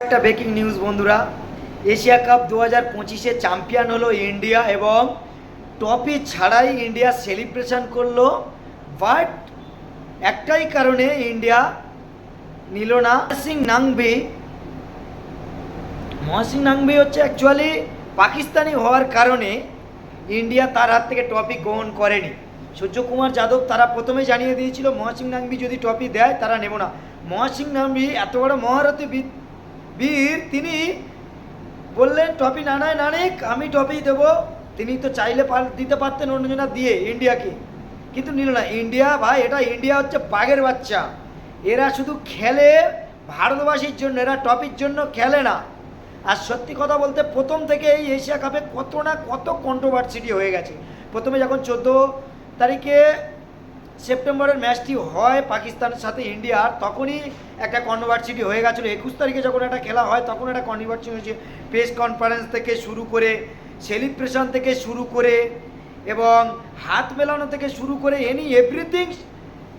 একটা breaking news বন্ধুরা। Asia cup দু হাজার পঁচিশে চ্যাম্পিয়ন হলো ইন্ডিয়া এবং টপি ছাড়াই ইন্ডিয়া সেলিব্রেশন করল। বাট একটাই কারণে ইন্ডিয়া নিল না। সিং নাংবি মহাসিং নাংবি হচ্ছে অ্যাকচুয়ালি পাকিস্তানি হওয়ার কারণে ইন্ডিয়া তার হাত থেকে ট্রফি গ্রহণ করেনি। সূর্যকুমার যাদব তারা প্রথমে জানিয়ে দিয়েছিল মহাসিং নাংবি যদি ট্রফি দেয়, তারা নেব না। মহাসিং নাংবি এত বড় মহারথী বীর- তিনি বললেন, ট্রফি না নানিক, আমি ট্রফি দেবো। তিনি তো চাইলে দিতে পারতেন অন্যজনা দিয়ে ইন্ডিয়াকে। কিন্তু নিল না। ইন্ডিয়া, ভাই, এটা ইন্ডিয়া হচ্ছে বাঘের বাচ্চা। এরা শুধু খেলে ভারতবাসীর জন্য, এরা ট্রফির জন্য খেলে না। আর সত্যি কথা বলতে, প্রথম থেকে এই এশিয়া কাপে কত না কত কন্ট্রোভার্সিটি হয়ে গেছে। প্রথমে যখন চোদ্দ তারিখে সেপ্টেম্বরের ম্যাচটি হয় পাকিস্তানের সাথে ইন্ডিয়ার তখনই একটা কনভার্সিটি হয়ে গেছিল। একুশ তারিখে যখন একটা খেলা হয়, তখন একটা কনভার্সিটি হয়েছে। প্রেস কনফারেন্স থেকে শুরু করে সেলিব্রেশন থেকে শুরু করে এবং হাত মেলানো থেকে শুরু করে এনি এভরিথিং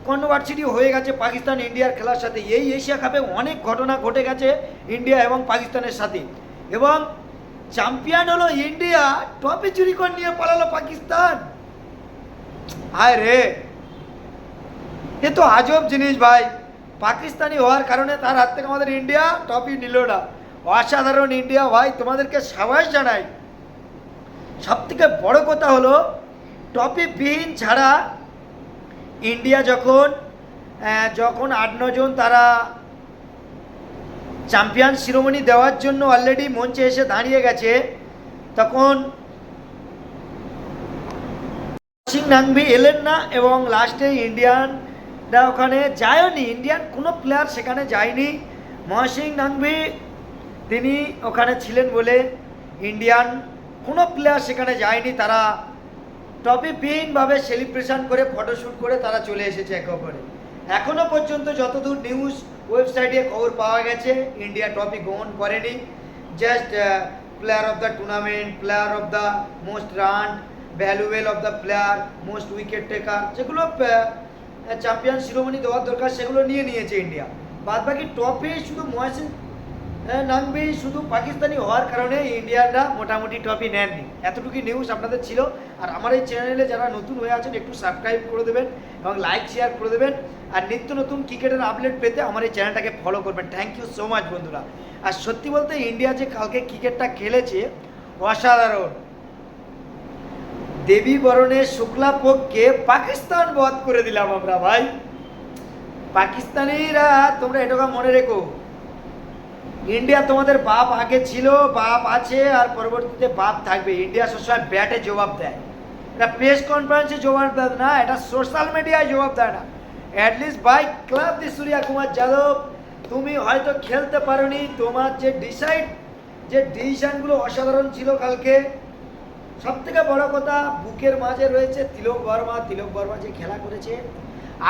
কনভার্সিটি হয়ে গেছে পাকিস্তান ইন্ডিয়ার খেলার সাথে। এই এশিয়া কাপে অনেক ঘটনা ঘটে গেছে ইন্ডিয়া এবং পাকিস্তানের সাথে। এবং চ্যাম্পিয়ন হলো ইন্ডিয়া ট্রফি চুরি করে নিয়ে পালালো পাকিস্তান। হায় রে! এ তো আজব জিনিস ভাই। পাকিস্তানি হওয়ার কারণে তার হাত থেকে আমাদের ইন্ডিয়া ট্রফি নিল না। অসাধারণ ইন্ডিয়া ভাই, তোমাদেরকে সাবাস জানাই। সব থেকে বড় কথা হলো টপি বিহীন ছাড়া ইন্ডিয়া যখন যখন আট নজন তারা চ্যাম্পিয়ন শিরোমণি দেওয়ার জন্য অলরেডি মঞ্চে এসে দাঁড়িয়ে গেছে, তখন সিং নাংভি এলেন না এবং লাস্টে ইন্ডিয়ানরা ওখানে যায়নি ইন্ডিয়ান কোনো প্লেয়ার সেখানে যায়নি। মহাসিং নাংভি তিনি ওখানে ছিলেন বলে ইন্ডিয়ান কোনো প্লেয়ার সেখানে যায়নি, তারা টপি বিহীনভাবে সেলিব্রেশন করে ফটোশ্যুট করে তারা চলে এসেছে একে অপরে। এখনও পর্যন্ত যতদূর নিউজ ওয়েবসাইটে খবর পাওয়া গেছে ইন্ডিয়া টপি গ্রহণ করেনি। Just player of the tournament player of the most run ভ্যালুয়েল of the player most wicket taker যেগুলো চ্যাম্পিয়ন শিরোমণি দেওয়ার দরকার, সেগুলো নিয়ে নিয়েছে ইন্ডিয়া বাদ বাকি টপে শুধু মহাসিন নামবি শুধু পাকিস্তানি হওয়ার কারণে ইন্ডিয়ানরা মোটামুটি ট্রফি নেননি। এতটুকু নিউজ আপনাদের ছিল। আর আমার এই চ্যানেলে যারা নতুন হয়ে আছেন, একটু সাবস্ক্রাইব করে দেবেন এবং লাইক শেয়ার করে দেবেন। আর নিত্য নতুন ক্রিকেটের আপডেট পেতে আমার এই চ্যানেলটাকে ফলো করবেন। থ্যাংক ইউ সো মাচ বন্ধুরা। আর সত্যি বলতে ইন্ডিয়া যে কালকে ক্রিকেটটা খেলেছে, অসাধারণ। দেবী বরণের শুক্লা পক্ষে পাকিস্তান বধ করে দিলাম আমরা ভাই। পাকিস্তানিরা, তোমরা এটুকু মনে রেখো। ইন্ডিয়া তোমাদের বাপ আগে ছিল, বাপ আছে, আর পরবর্তীতে বাপ থাকবে। ইন্ডিয়া সবসময় ব্যাটে জবাব দেয়। এটা প্রেস কনফারেন্সে জবাব দেয় না, এটা সোশ্যাল মিডিয়ায় জবাব দেয় না। At least by club the Surya Kumar Yadav, তুমি হয়তো খেলতে পারোনি। তোমার যে ডিসাইড যে ডিসিশনগুলো অসাধারণ ছিল কালকে সব থেকে বড় কথা, বুকের মাঝে রয়েছে তিলক বর্মা। তিলক বর্মা যে খেলা করেছে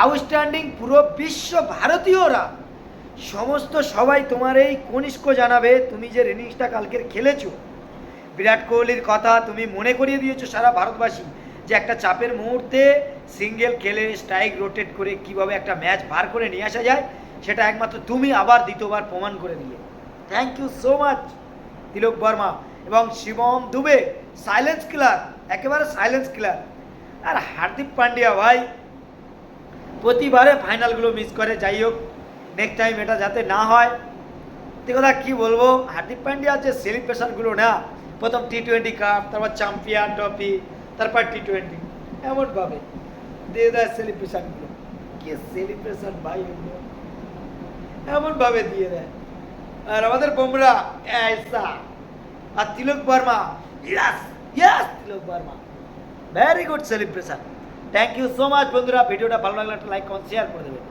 আউটস্ট্যান্ডিং পুরো বিশ্ব ভারতীয়রা। সমস্ত সবাই তোমার এই কনিষ্ক জানাবে, তুমি যে ইনিংসটা কালকের খেলেছো। বিরাট কোহলির কথা তুমি মনে করিয়ে দিয়েছ সারা ভারতবাসী, যে একটা চাপের মুহূর্তে সিঙ্গেল খেলে স্ট্রাইক রোটেট করে কীভাবে একটা ম্যাচ বার করে নিয়ে আসা যায়, সেটা একমাত্র তুমি আবার দ্বিতীয়বার প্রমাণ করে দিলে। Thank you so much Tilak Varma. এবং শিবম দুবে সাইলেন্স কিলার একেবারে সাইলেন্স কিলার আর হার্দিক পান্ডিয়া ভাই, প্রতিবারে ফাইনালগুলো মিস করে। যাই হোক নেক্সট টাইম এটা যাতে না হয়। তুই কথা কী বলব হার্দিক পান্ডিয়া যে সেলিব্রেশনগুলো না, প্রথম টি টোয়েন্টি কাপ তারপর চ্যাম্পিয়ন ট্রফি তারপর টি টোয়েন্টি এমনভাবে। দিয়ে দেয় সেলিব্রেশনগুলো কে সেলিব্রেশন ভাই এমনভাবে দিয়ে দেয়। আর আমাদের বোমরা ऐसा আর Tilak Varma. Yes yes Tilak Varma. Very good celebration thank you so much বন্ধুরা। ভিডিওটা ভালো লাগলে একটা লাইক কমেন্ট শেয়ার করে দেবেন।